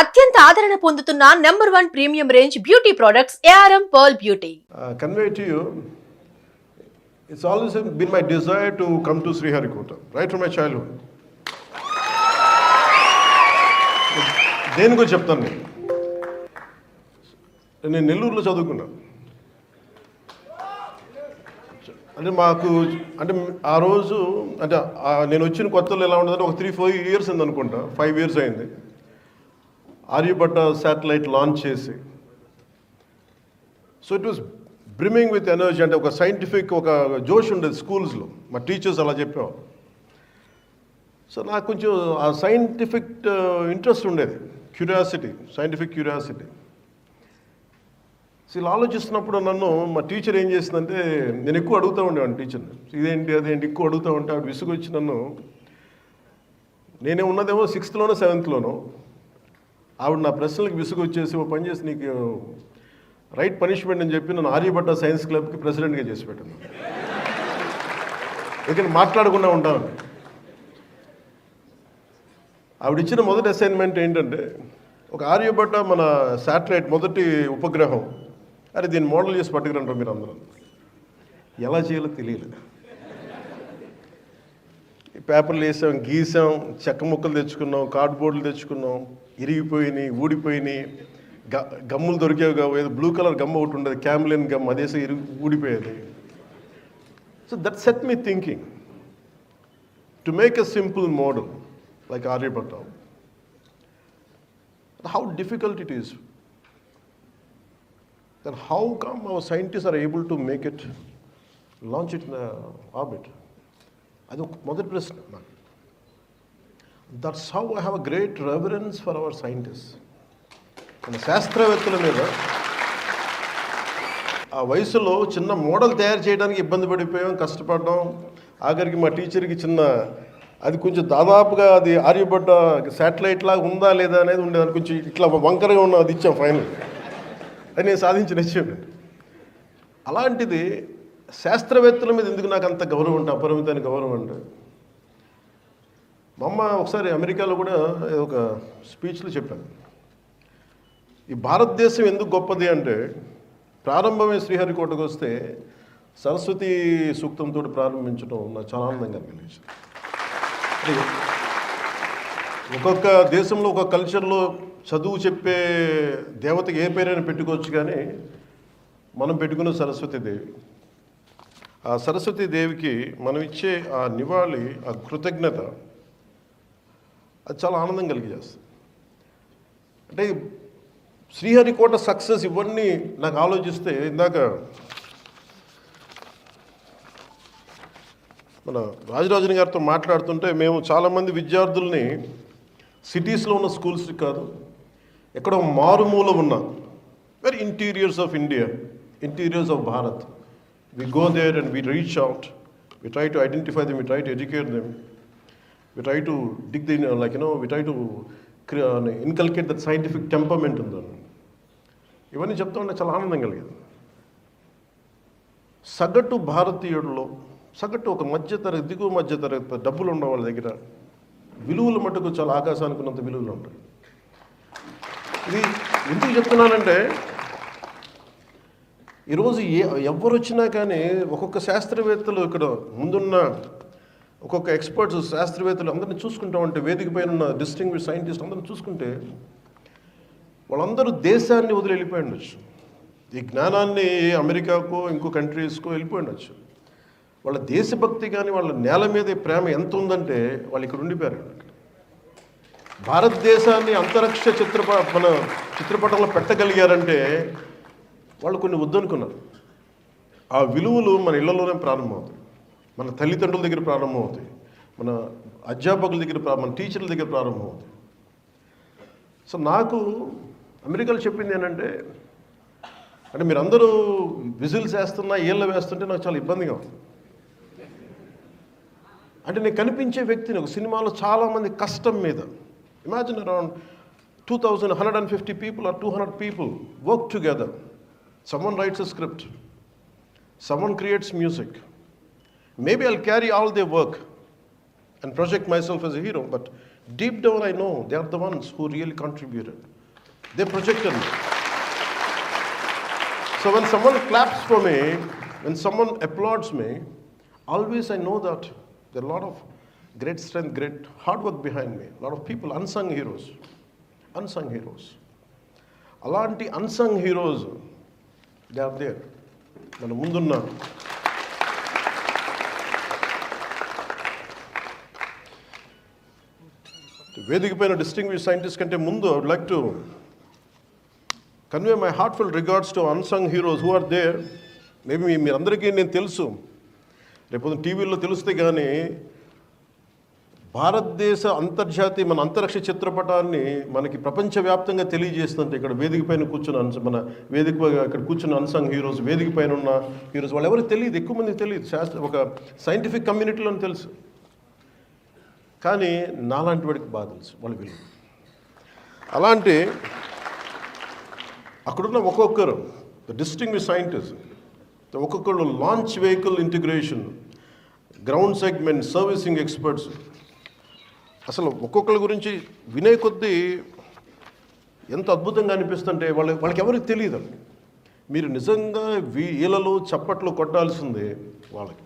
అత్యంత ఆదరణ పొందుతున్న number one premium range beauty products ARM pearl beauty. Convey to you it's always been my desire to come to Sriharikota right from my childhood దేని గురించి చెప్తాను నేను? నేను నెల్లూరులో చదువుకున్నాను అంటే మాకు అంటే ఆ రోజు అంటే నేను వచ్చిన కొత్తలో ఎలా ఉండదంటే ఒక త్రీ ఫోర్ ఇయర్స్ ఉంది అనుకుంటా ఫైవ్ ఇయర్స్ అయింది. ఆర్యభట్ట శాటిలైట్ లాంచ్ చేసి. So it was brimming with energy అంటే ఒక సైంటిఫిక్ ఒక జోష్ ఉండేది స్కూల్స్లో మా టీచర్స్ అలా చెప్పేవారు. సో నాకు కొంచెం ఆ సైంటిఫిక్ ఇంట్రెస్ట్ uh, ఉండేది. క్యూరియాసిటీ సైంటిఫిక్ క్యూరియాసిటీ సో ఇలా ఆలోచిస్తున్నప్పుడు నన్ను మా టీచర్ ఏం చేసిందంటే నేను ఎక్కువ అడుగుతూ ఉండేవాడిని టీచర్ని ఇదేంటి అదేంటి ఎక్కువ అడుగుతూ ఉంటే ఆవిడ విసుగు వచ్చి నన్ను నేనే ఉన్నదేమో సిక్స్త్లోనో సెవెంత్లోనో ఆవిడ నా ప్రశ్నలకు విసుగు వచ్చేసి ఓ పని చేసి నీకు రైట్ పనిష్మెంట్ అని చెప్పి నన్ను ఆర్యభట్ట సైన్స్ క్లబ్కి ప్రెసిడెంట్గా చేసి పెట్టాను ఎందుకంటే మాట్లాడకుండా ఉంటాను. ఆవిడ ఇచ్చిన మొదటి అసైన్మెంట్ ఏంటంటే ఒక ఆర్యభట్ట మన శాటిలైట్ మొదటి ఉపగ్రహం. అరే దీన్ని మోడల్ చేసి పట్టుకురంటారు మీరు అందరూ ఎలా చేయాలో తెలియలేదు. ఈ పేపర్లు వేసాం గీసాం చెక్క ముక్కలు తెచ్చుకున్నాం కార్డ్బోర్డులు తెచ్చుకున్నాం. ఇరిగిపోయినాయి ఊడిపోయినాయి. గ గమ్ములు దొరికేవి కావు. ఏదో బ్లూ కలర్ గమ్ ఒకటి ఉండేది క్యామ్లిన్ గమ్ అదేసి ఇరిగి ఊడిపోయేది. So that set me thinking to make a simple model like Aryabhata how difficult it is then how come our scientists are able to make it, launch it in orbit? అది ఒక మొదటి ప్రశ్న. నాకు that's how I have a great reverence for our scientist మన శాస్త్రవేత్తల మీద ఆ వయసులో చిన్న మోడల్ తయారు చేయడానికి ఇబ్బంది పడిపోయాం కష్టపడ్డాం. ఆఖరికి మా టీచర్కి చిన్న అది కొంచెం దాదాపుగా అది ఆర్యబడ్డ శాటిలైట్ లాగా ఉందా లేదా అనేది ఉండేది కొంచెం ఇట్లా వంకరగా ఉన్న అది ఇచ్చాం ఫైనల్. అది నేను సాధించిన విషయం అలాంటిది శాస్త్రవేత్తల మీద ఎందుకు నాకు అంత గౌరవం అంటే అపరిమితమైన గౌరవం అంటే మా అమ్మ ఒకసారి అమెరికాలో కూడా ఒక స్పీచ్లో చెప్పాను. ఈ భారతదేశం ఎందుకు గొప్పది అంటే ప్రారంభమే శ్రీహరికోటకు వస్తే సరస్వతి సూక్తంతో ప్రారంభించడం నాకు చాలా ఆనందంగా అనిపించింది. ఒక్కొక్క దేశంలో ఒక కల్చర్లో చదువు చెప్పే దేవతకి ఏ పేరైనా పెట్టుకోవచ్చు కానీ మనం పెట్టుకున్న సరస్వతి దేవి. ఆ సరస్వతి దేవికి మనం ఇచ్చే ఆ నివాళి ఆ కృతజ్ఞత అది చాలా ఆనందం కలిగజేస్తుంది. అంటే శ్రీహరికోట సక్సెస్ ఇవన్నీ నాకు ఆలోచిస్తే ఇందాక మన రాజరాజన్ గారితో మాట్లాడుతుంటే మేము చాలామంది విద్యార్థుల్ని సిటీస్లో ఉన్న స్కూల్స్ కాదు ఎక్కడో మారుమూల ఉన్న very interiors of India interiors of Bharat we go there and we reach out we try to identify them we try to educate them we try to dig the like you know we try to inculcate that scientific temperament ఉందని ఇవన్నీ చెప్తూ ఉంటే చాలా ఆనందం కలిగేది. సగటు భారతీయుడిలో సగటు ఒక మధ్యతరగతి దిగువ మధ్యతరగతి డబ్బులు ఉన్న వాళ్ళ దగ్గర విలువలు మటుకు చాలా ఆకాశానికి ఉన్నంత విలువలు ఉంటాయి. ఇది ఎందుకు చెప్తున్నానంటే ఈరోజు ఏ ఎవరు వచ్చినా కానీ ఒక్కొక్క శాస్త్రవేత్తలు ఇక్కడ ముందున్న ఒక్కొక్క ఎక్స్పర్ట్స్ శాస్త్రవేత్తలు అందరిని చూసుకుంటా ఉంటే వేదిక పైన ఉన్న డిస్టింగ్విష్ సైంటిస్ట్ అందరిని చూసుకుంటే వాళ్ళందరూ దేశాన్ని వదిలి వెళ్ళిపోయి ఉండొచ్చు. ఈ జ్ఞానాన్ని అమెరికాకో ఇంకో కంట్రీస్కో వెళ్ళిపోయి ఉండొచ్చు. వాళ్ళ దేశభక్తి కానీ వాళ్ళ నేల మీద ప్రేమ ఎంత ఉందంటే వాళ్ళు ఇక్కడ ఉండిపోయారు. భారతదేశాన్ని అంతరిక్ష చిత్రప మన చిత్రపటంలో పెట్టగలిగారంటే వాళ్ళు కొన్ని వద్దనుకున్నారు. ఆ విలువలు మన ఇళ్ళలోనే ప్రారంభమవుతాయి. మన తల్లిదండ్రుల దగ్గర ప్రారంభమవుతాయి మన అధ్యాపకుల దగ్గర మన టీచర్ల దగ్గర ప్రారంభమవుతాయి సో నాకు అమెరికాలో చెప్పింది ఏంటంటే అంటే మీరు అందరూ విజిల్స్ వేస్తున్నా ఏళ్ళ వేస్తుంటే నాకు చాలా ఇబ్బందిగా ఉంది. అంటే నేను కనిపించే వ్యక్తిని ఒక సినిమాలో చాలామంది కష్టం మీద imagine around two thousand hundred and fifty people or two hundred people work together. Someone writes a script someone creates music Maybe I'll carry all the work and project myself as a hero, but Deep down, I know they are the ones who really contributed. They projected me. So when someone claps for me, when someone applauds me, always I know that there are a lot of great strength, great hard work behind me. A lot of people, unsung heroes. Unsung heroes. అలాంటి unsung heroes they are there మన ముందున్నారు వేదికపైన distinguish scientist కంటే ముందు I would like to convey my heartful regards to unsung heroes who are there maybe మీరందరికీ నేను తెలుసు. రేపు టీవీలో తెలిస్తే కానీ భారతదేశ అంతర్జాతీయ మన అంతరిక్ష చిత్రపటాన్ని మనకి ప్రపంచవ్యాప్తంగా తెలియజేస్తుంటే ఇక్కడ వేదిక పైన కూర్చున్న అన్స్ మన వేదిక ఇక్కడ కూర్చున్న అన్సంగ్ హీరోస్ వేదిక పైన ఉన్న హీరోస్ వాళ్ళు ఎవరికి తెలియదు ఎక్కువ మందికి తెలియదు. శాస్త్ర ఒక సైంటిఫిక్ కమ్యూనిటీలో తెలుసు. కానీ నాలాంటి వాడికి బాగా తెలుసు వాళ్ళ విలువ అలాంటి అక్కడున్న ఒక్కొక్కరు ద డిస్టింగ్ సైంటిస్ట్ ఒక్కొక్కరు launch vehicle integration ground segment servicing experts అసలు ఒక్కొక్కరి గురించి వినే కొద్దీ ఎంత అద్భుతంగా అనిపిస్తుంటే వాళ్ళ వాళ్ళకి ఎవరికి తెలియదు. మీరు నిజంగా వీ- ఈలలో చప్పట్లు కొట్టాల్సిందే వాళ్ళకి.